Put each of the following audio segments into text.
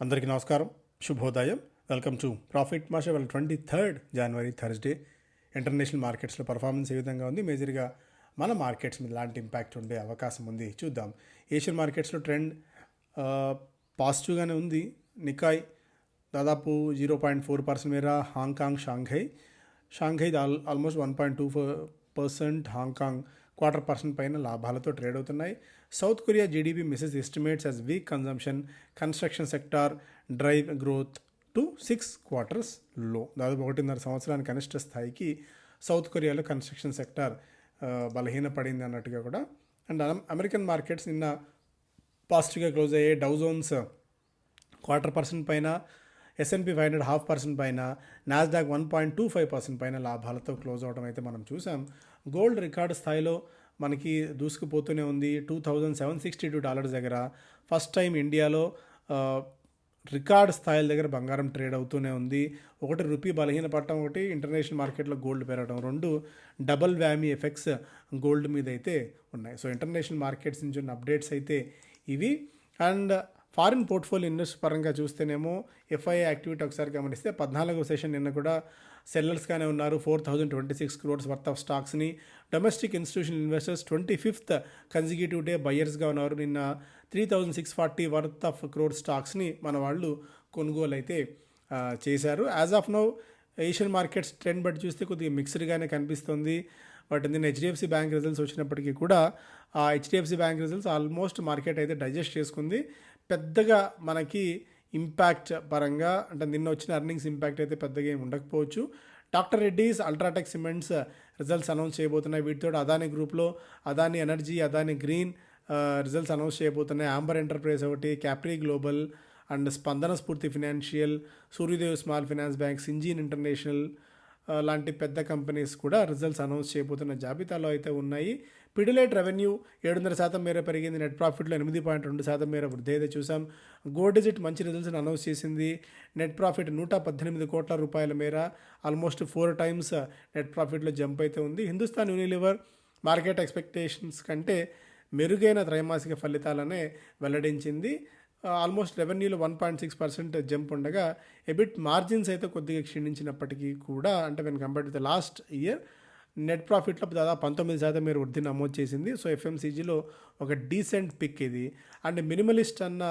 అందరికీ నమస్కారం. శుభోదయం. వెల్కమ్ టు ప్రాఫిట్ మాష. వాళ్ళ twenty third January Thursday international మార్కెట్స్లో పర్ఫార్మెన్స్ ఏ విధంగా ఉంది? మేజర్గా మన మార్కెట్స్ మీద లాంటి ఇంపాక్ట్ ఉండే అవకాశం ఉంది? చూద్దాం. ఏషియన్ మార్కెట్స్లో ట్రెండ్ పాజిటివ్గానే ఉంది. నికాయ్ దాదాపు జీరో పాయింట్ ఫోర్ పర్సెంట్ మేర Hong Kong Shanghai Shanghai all almost one point two four percent Hong Kong quarter percent పైన లాభాలతో ట్రేడ్ అవుతున్నాయి. South Korea GDP misses estimates as weak consumption construction sector drive growth to six క్వార్టర్స్లో దాదాపు ఒకటిన్నర సంవత్సరానికి కనిష్ట స్థాయికి సౌత్ కొరియాలో కన్స్ట్రక్షన్ సెక్టార్ బలహీనపడింది అన్నట్టుగా కూడా. అండ్ అమెరికన్ మార్కెట్స్ నిన్న పాజిటివ్గా క్లోజ్ అయ్యే డౌజోన్స్ క్వార్టర్ పర్సెంట్ పైన S and P five hundred half percent పైన Nasdaq one point two five percent పైన లాభాలతో క్లోజ్ అవడం అయితే మనం చూసాం. గోల్డ్ రికార్డు స్థాయిలో మనకి దూసుకుపోతూనే ఉంది. Two thousand seven sixty two dollars దగ్గర ఫస్ట్ టైం ఇండియాలో రికార్డ్ స్థాయిల దగ్గర బంగారం ట్రేడ్ అవుతూనే ఉంది. ఒకటి రూపీ బలహీన పట్టడం ఒకటి ఇంటర్నేషనల్ మార్కెట్లో గోల్డ్ పెరగడం రెండు డబల్ వ్యామీ ఎఫెక్ట్స్ గోల్డ్ మీద అయితే ఉన్నాయి. సో ఇంటర్నేషనల్ మార్కెట్స్ నుంచి ఉన్న అప్డేట్స్ అయితే ఇవి. అండ్ ఫారిన్ పోర్ట్ఫోలియో ఇన్వెస్ట్ పరంగా చూస్తేనేమో ఎఫ్ఐఏ యాక్టివిటీ ఒకసారి గమనిస్తే పద్నాలుగో సెషన్ నిన్న కూడా సెల్లర్స్గానే ఉన్నారు. Four thousand twenty six crores worth of స్టాక్స్ని. Domestic institutional investors twenty fifth consecutive day బయ్యర్స్గా ఉన్నారు. నిన్న three thousand six forty worth of crore స్టాక్స్ని మన వాళ్ళు కొనుగోలు అయితే చేశారు. As of now Asian markets trend బట్టి చూస్తే కొద్దిగా మిక్స్డ్గానే కనిపిస్తుంది. బట్ నిన్న హెచ్డిఎఫ్సి బ్యాంక్ రిజల్ట్స్ వచ్చినప్పటికీ కూడా ఆ HDFC bank results almost market అయితే డైజెస్ట్ చేసుకుంది. పెద్దగా మనకి ఇంపాక్ట్ పరంగా అంటే నిన్న వచ్చిన అర్నింగ్స్ ఇంపాక్ట్ అయితే పెద్దగా ఏమి ఉండకపోవచ్చు. Doctor Reddy's UltraTech cements results announce చేయబోతున్నాయి. వీటితో అదాని గ్రూప్లో Adani energy Adani green results announce చేయబోతున్నాయి. Amber enterprise ఒకటి Capri global and Spandana Sphoorty financial Suryoday small finance bank Syngene international లాంటి పెద్ద కంపెనీస్ కూడా రిజల్ట్స్ అనౌన్స్ చేయబోతున్న జాబితాలో అయితే ఉన్నాయి. పిడిలైట్ రెవెన్యూ ఏడున్నర శాతం మేర పెరిగింది. నెట్ ప్రాఫిట్లో ఎనిమిది పాయింట్ రెండు శాతం మేర వృద్ధి అయితే చూసాం గో డిజిట్ మంచి రిజల్ట్స్ని అనౌన్స్ చేసింది. నెట్ ప్రాఫిట్ నూట పద్దెనిమిది కోట్ల రూపాయల మేర ఆల్మోస్ట్ ఫోర్ టైమ్స్ నెట్ ప్రాఫిట్లో జంప్ అయితే ఉంది. హిందుస్థాన్ యూనిలివర్ మార్కెట్ ఎక్స్పెక్టేషన్స్ కంటే మెరుగైన త్రైమాసిక ఫలితాలనే వెల్లడించింది. Almost రెవెన్యూలో one point six percent jump ఉండగా ఎబిట్ మార్జిన్స్ అయితే కొద్దిగా క్షీణించినప్పటికీ కూడా అంటే when compare to the last year net ప్రాఫిట్లో దాదాపు పంతొమ్మిది శాతం మీరు వృద్ధి నమోదు చేసింది. సో ఎఫ్ఎంసీజీలో ఒక డీసెంట్ పిక్ ఇది. అండ్ మినిమలిస్ట్ అన్న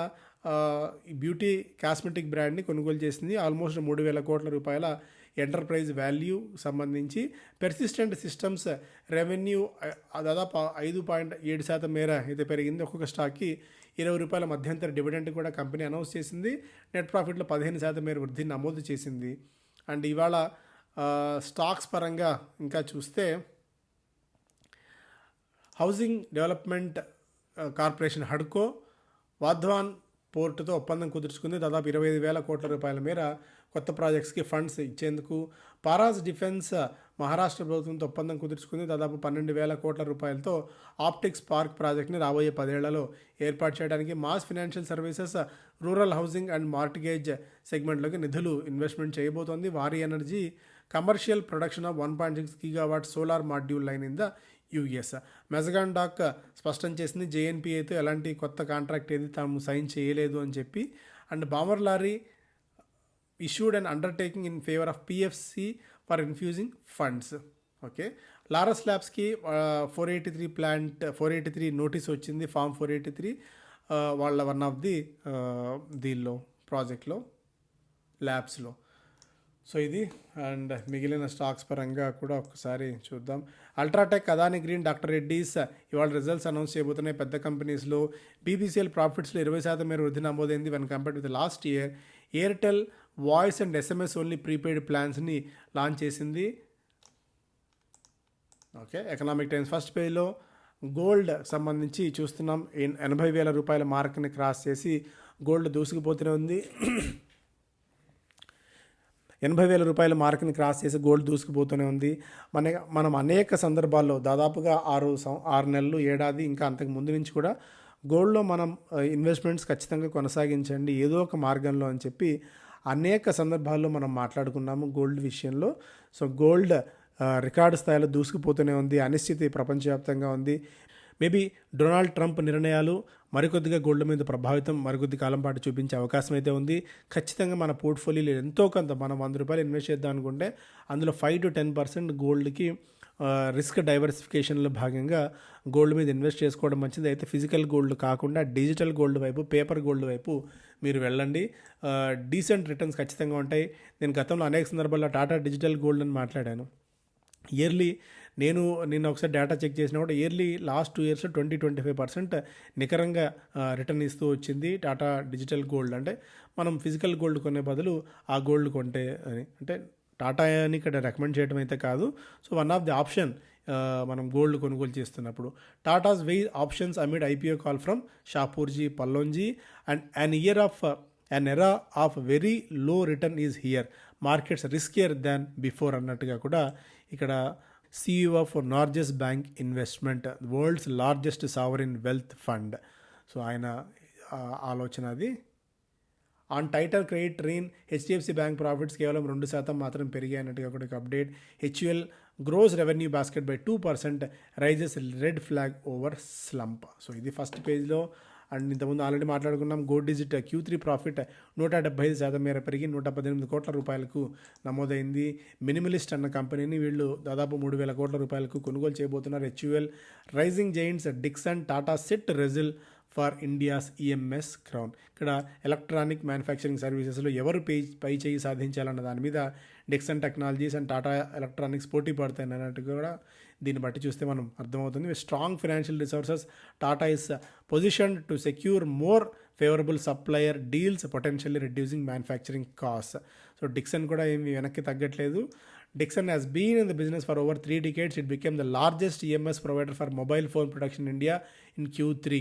బ్యూటీ కాస్మెటిక్ బ్రాండ్ని కొనుగోలు చేసింది. ఆల్మోస్ట్ మూడు వేల కోట్ల రూపాయల ఎంటర్ప్రైజ్ వాల్యూ సంబంధించి పెర్సిస్టెంట్ సిస్టమ్స్ రెవెన్యూ దాదాపు ఐదు పాయింట్ ఏడు శాతం మేర అయితే పెరిగింది. ఒక్కొక్క స్టాక్కి ఇరవై రూపాయల మధ్యంతర డివిడెంట్ కూడా కంపెనీ అనౌన్స్ చేసింది. నెట్ ప్రాఫిట్లో పదిహేను శాతం మేర వృద్ధి నమోదు చేసింది. అండ్ ఇవాళ స్టాక్స్ పరంగా ఇంకా చూస్తే హౌసింగ్ డెవలప్మెంట్ కార్పొరేషన్ హడ్కో వాధ్వాన్ పోర్టుతో ఒప్పందం కుదుర్చుకుంది. దాదాపు ఇరవై ఐదు వేల కోట్ల రూపాయల మేర కొత్త ప్రాజెక్ట్స్కి ఫండ్స్ ఇచ్చేందుకు పారాస్ డిఫెన్స్ మహారాష్ట్ర ప్రభుత్వంతో ఒప్పందం కుదుర్చుకుంది. దాదాపు పన్నెండు వేల కోట్ల రూపాయలతో ఆప్టిక్స్ పార్క్ ప్రాజెక్ట్ని రాబోయే పదేళ్ళలో ఏర్పాటు చేయడానికి MAS financial services rural housing and mortgage సెగ్మెంట్లోకి నిధులు ఇన్వెస్ట్మెంట్ చేయబోతోంది. Waaree energy commercial production of one point six gigawatt solar module line in the US Mazagon dock స్పష్టం చేసింది జేఎన్పిఏతో ఎలాంటి కొత్త కాంట్రాక్ట్ ఏది తాము సైన్ చేయలేదు అని చెప్పి. And Balmer Lawrie issued and undertaking in favour of PFC for infusing funds okay Laurus ల్యాబ్స్కి four eighty three plant four eighty three notice వచ్చింది ఫామ్ ఫోర్ ఎయిటీ త్రీ వాళ్ళ వన్ ఆఫ్ ది దీనిలో ప్రాజెక్ట్లో ల్యాబ్స్లో so ఇది and మిగిలిన stocks పరంగా కూడా ఒకసారి చూద్దాం. UltraTech Adani green doctor Reddy's ఇవాళ రిజల్ట్స్ అనౌన్స్ చేయబోతున్నాయి. పెద్ద కంపెనీస్లో బీబీసీఎల్ ప్రాఫిట్స్లో ఇరవై శాతం మేర వృద్ధి నమోదైంది one compared with last year Airtel voice and SMS only prepaid ప్లాన్స్ని launch చేసింది. ఓకే ఎకనామిక్ టైమ్స్ ఫస్ట్ పేజ్లో గోల్డ్ సంబంధించి చూస్తున్నాం. ఎనభై వేల రూపాయల మార్క్ని క్రాస్ చేసి గోల్డ్ దూసుకుపోతూనే ఉంది. ఎనభై వేల రూపాయల మార్క్ని క్రాస్ చేసి గోల్డ్ దూసుకుపోతూనే ఉంది. మన మనం అనేక సందర్భాల్లో దాదాపుగా ఆరు సం- ఆరు నెలలు ఏడాది ఇంకా అంతకు ముందు నుంచి కూడా గోల్డ్లో మనం ఇన్వెస్ట్మెంట్స్ ఖచ్చితంగా కొనసాగించండి ఏదో ఒక మార్గంలో అని చెప్పి అనేక సందర్భాల్లో మనం మాట్లాడుకున్నాము గోల్డ్ విషయంలో. సో గోల్డ్ రికార్డు స్థాయిలో దూసుకుపోతూనే ఉంది అనిశ్చితి ప్రపంచవ్యాప్తంగా ఉంది. మేబీ డొనాల్డ్ ట్రంప్ నిర్ణయాలు మరికొద్దిగా గోల్డ్ మీద ప్రభావితం మరికొద్ది కాలం పాటు చూపించే అవకాశం అయితే ఉంది. ఖచ్చితంగా మన పోర్ట్ఫోలియోలో ఎంతో కొంత మనం వంద రూపాయలు ఇన్వెస్ట్ చేద్దాం అనుకుంటే అందులో ఫైవ్ టు టెన్ పర్సెంట్ గోల్డ్కి రిస్క్ డైవర్సిఫికేషన్లో భాగంగా గోల్డ్ మీద ఇన్వెస్ట్ చేసుకోవడం మంచిది. అయితే ఫిజికల్ గోల్డ్ కాకుండా డిజిటల్ గోల్డ్ వైపు పేపర్ గోల్డ్ వైపు మీరు వెళ్ళండి. డీసెంట్ రిటర్న్స్ ఖచ్చితంగా ఉంటాయి. నేను గతంలో అనేక సందర్భాల్లో టాటా డిజిటల్ గోల్డ్ అని మాట్లాడాను. ఇయర్లీ నేను నిన్న ఒకసారి డేటా చెక్ చేసినప్పుడు yearly last two years twenty twenty five percent నికరంగా return ఇస్తూ వచ్చింది టాటా డిజిటల్ గోల్డ్ అంటే మనం ఫిజికల్ గోల్డ్ కొనే బదులు ఆ గోల్డ్ కొంటే అని. అంటే టాటా అని ఇక్కడ రికమెండ్ చేయడం అయితే కాదు. So one of the option మనం గోల్డ్ కొనుగోలు చేస్తున్నప్పుడు Tatas weigh options amid IPO call from Shapoorji Pallonji and an year of an era of very low return is here markets riskier than before అన్నట్టుగా కూడా ఇక్కడ CEO for Norges bank investment world's largest sovereign wealth fund so ఆయన ఆలోచన అది. On tighter credit rein HDFC bank profits కేవలం రెండు శాతం మాత్రం పెరిగాయన్నట్టుగా కూడా ఒక update HUL grows revenue basket by two percent rises red flag over slump so ఇది ఫస్ట్ పేజ్లో అండ్ ఇంతకుముందు ఆల్రెడీ మాట్లాడుకున్నాం gold digit Q three profit నూట డెబ్బై ఐదు శాతం మేర పెరిగి నూట పద్దెనిమిది కోట్ల రూపాయలకు నమోదైంది. మినిమలిస్ట్ అన్న కంపెనీని వీళ్ళు దాదాపు మూడు వేల కోట్ల రూపాయలకు కొనుగోలు చేయబోతున్నారు. HUL rising giants Dixon Tata set wrestle for India's EMS crown ఇక్కడ ఎలక్ట్రానిక్ మ్యానుఫ్యాక్చరింగ్ సర్వీసెస్లో ఎవరు పై పై చేయి సాధించాలన్న దాని మీద Dixon technologies and Tata electronics పోటీ పడతాయి అన్నట్టు కూడా దీన్ని బట్టి చూస్తే మనం అర్థమవుతుంది strong financial resources Tata is position to secure more favourable supplier deals potentially reducing manufacturing cost so Dixon కూడా ఏమి వెనక్కి తగ్గట్లేదు Dixon has been in the business for over three decades. It became the largest EMS provider for mobile phone production in India in Q3.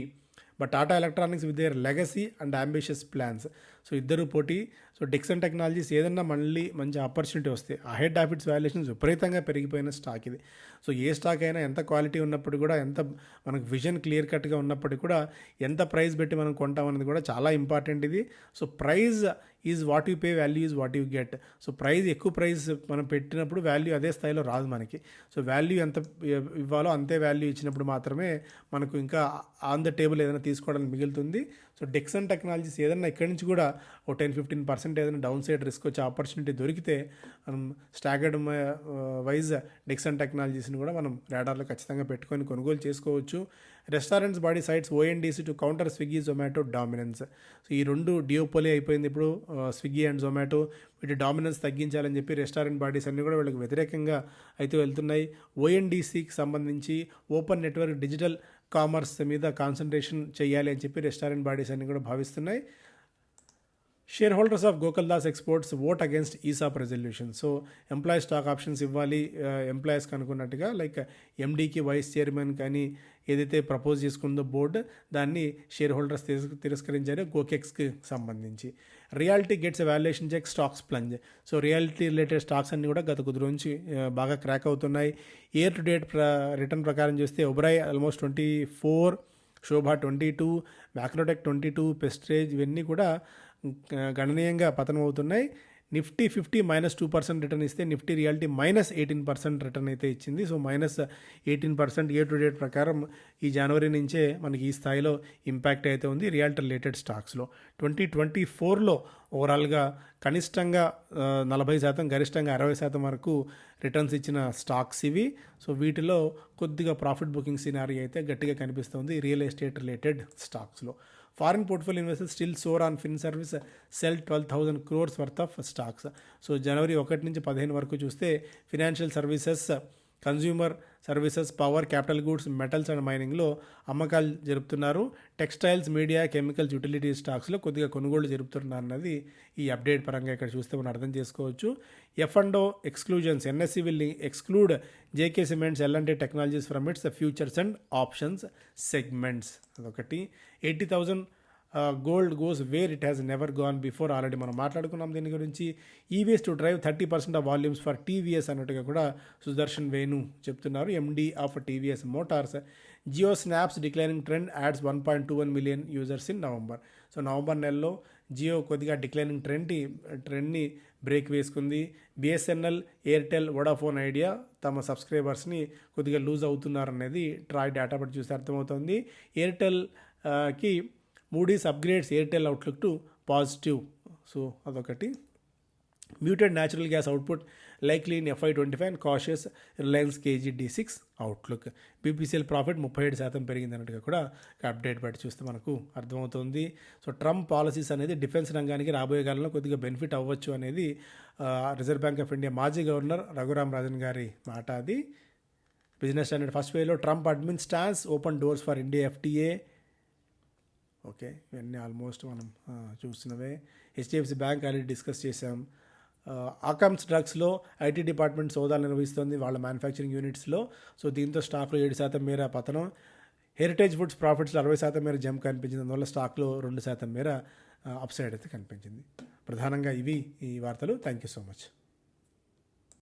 But Tata electronics with their legacy and ambitious plans so ఇద్దరు పోటీ. So Dixon technologies ఏదన్నా మళ్ళీ మంచి opportunity వస్తే ahead head of its valuations విపరీతంగా పెరిగిపోయిన stock ఇది. So ఏ stock అయినా ఎంత క్వాలిటీ ఉన్నప్పుడు కూడా ఎంత మనకు విజన్ క్లియర్ కట్గా ఉన్నప్పటికీ కూడా ఎంత ప్రైస్ పెట్టి మనం కొంటాం అనేది కూడా చాలా ఇంపార్టెంట్ ఇది. So price is what you pay value is what you get. So price ఎక్కువ ప్రైస్ మనం పెట్టినప్పుడు వాల్యూ అదే స్థాయిలో రాదు మనకి. సో వాల్యూ ఎంత ఇవ్వాలో అంతే వాల్యూ ఇచ్చినప్పుడు మాత్రమే మనకు ఇంకా ఆన్ ద టేబుల్ ఏదైనా తీసుకోవడానికి మిగులుతుంది. సో డెక్సన్ టెక్నాలజీస్ ఏదైనా ఇక్కడి నుంచి కూడా ఓ టెన్ ఫిఫ్టీన్ పర్సెంట్ ఏదైనా డౌన్ సైడ్ రిస్క్ వచ్చే ఆపర్చునిటీ దొరికితే మనం స్టాగర్డ్ వైజ్ డిక్సన్ టెక్నాలజీస్ని కూడా మనం రాడార్లో ఖచ్చితంగా పెట్టుకొని కొనుగోలు చేసుకోవచ్చు. Restaurants body sites ONDC to counter Swiggy Zomato dominance so ఈ రెండు డియోపోలే అయిపోయింది ఇప్పుడు స్విగ్గీ అండ్ జొమాటో వీటి డామినెన్స్ తగ్గించాలని చెప్పి రెస్టారెంట్ బాడీస్ అన్నీ కూడా వీళ్ళకి వ్యతిరేకంగా అయితే వెళ్తున్నాయి. ఓఎన్డీసీకి సంబంధించి ఓపెన్ నెట్వర్క్ డిజిటల్ కామర్స్ మీద కాన్సన్ట్రేషన్ చేయాలి అని చెప్పి రెస్టారెంట్ బాడీస్ అన్నీ కూడా భావిస్తున్నాయి. Share holders of Gokaldas exports vote against ESOP resolution so employee stock options ఇవ్వాలి. ఎంప్లాయీస్కి అనుకున్నట్టుగా లైక్ ఎండీకి వైస్ చైర్మన్ కానీ ఏదైతే ప్రపోజ్ చేసుకుందో బోర్డు దాన్ని షేర్ హోల్డర్స్ తిరస్- తిరస్కరించారు గోకెక్స్కి సంబంధించి. Realty gets valuation check stocks plunge so realty related stocks అన్నీ కూడా గత కొద్ది నుంచి బాగా క్రాక్ అవుతున్నాయి. ఇయర్ టు డేట్ ప్ర రిటర్న్ ప్రకారం చూస్తే Oberoi almost twenty four Sobha twenty two Macrotech twenty two Prestige ఇవన్నీ కూడా గణనీయంగా పతనం అవుతున్నాయి Nifty fifty minus two percent return ఇస్తే Nifty reality minus eighteen percent return అయితే ఇచ్చింది. So minus eighteen percent year to date ప్రకారం ఈ జనవరి నుంచే మనకి ఈ స్థాయిలో ఇంపాక్ట్ అయితే ఉంది రియాలిటీ రిలేటెడ్ స్టాక్స్లో. ట్వంటీ ట్వంటీ ఫోర్లో ఓవరాల్గా కనిష్టంగా నలభై శాతం గరిష్టంగా అరవై శాతం వరకు రిటర్న్స్ ఇచ్చిన స్టాక్స్ ఇవి. సో వీటిలో కొద్దిగా ప్రాఫిట్ బుకింగ్ సినారీ అయితే గట్టిగా కనిపిస్తుంది రియల్ ఎస్టేట్ రిలేటెడ్ స్టాక్స్లో. Foreign portfolio investors still sour on fin service sell twelve thousand crores worth of stocks so జనవరి ఒకటి నుంచి పదిహేను వరకు చూస్తే financial services consumer services power capital goods metals and మైనింగ్లో అమ్మకాలు జరుపుతున్నారు. టెక్స్టైల్స్ మీడియా కెమికల్స్ యూటిలిటీ స్టాక్స్లో కొద్దిగా కొనుగోళ్ళు జరుపుతున్నారు అన్నది ఈ అప్డేట్ పరంగా ఇక్కడ చూస్తే మనం అర్థం చేసుకోవచ్చు. F and exclusions NSC will exclude JK cements LNT technologies from its futures and options segments. అదొకటి. Eighty thousand gold goes where it has never gone before already మనం మాట్లాడుకున్నాం దీని గురించి. EVs to drive thirty percent of volumes for TVS అన్నట్టుగా కూడా సుదర్శన్ వేణు చెప్తున్నారు. MD of TVS motors Jio snaps declining trend adds one point two one million users in November so November నెలలో జియో కొద్దిగా declining trend ట్రెండ్ని బ్రేక్ వేసుకుంది. BSNL Airtel Vodafone Idea తమ సబ్స్క్రైబర్స్ని కొద్దిగా లూజ్ అవుతున్నారనేది ట్రాయ్ డేటా బట్టి చూస్తే అర్థమవుతుంది. ఎయిర్టెల్కి Moody's upgrades Airtel outlook to positive so అదొకటి. Muted natural gas output likely in FY twenty five and cautious Reliance KGD six outlook BPCL profit ముప్పై ఏడు శాతం పెరిగింది అన్నట్టుగా కూడా అప్డేట్ బట్టి చూస్తే మనకు అర్థమవుతుంది. సో ట్రంప్ పాలసీస్ అనేది డిఫెన్స్ రంగానికి రాబోయే కాలంలో కొద్దిగా బెనిఫిట్ అవ్వచ్చు అనేది రిజర్వ్ బ్యాంక్ ఆఫ్ ఇండియా మాజీ గవర్నర్ రఘురామ్ రాజన్ గారి మాట అది. బిజినెస్ స్టాండర్డ్ ఫస్ట్ వేలో Trump admin stance open doors for India FTA okay? ఇవన్నీ ఆల్మోస్ట్ మనం ఆ, చూస్తున్నవే హెచ్డిఎఫ్సి బ్యాంక్ ఆల్రెడీ డిస్కస్ చేసాం ఆకమ్స్ డ్రగ్స్లో ఐటీ డిపార్ట్మెంట్ సోదాలు నిర్వహిస్తుంది వాళ్ళ మ్యానుఫ్యాక్చరింగ్ యూనిట్స్లో. సో దీంతో స్టాక్లో ఏడు శాతం మేర పతనం. హెరిటేజ్ ఫుడ్స్ ప్రాఫిట్స్లో అరవై శాతం మేర జంప్ కనిపించింది. అందువల్ల స్టాక్లో రెండు శాతం మేర అప్సైడ్ అయితే కనిపించింది. ప్రధానంగా ఇవి ఈ వార్తలు. Thank you so much.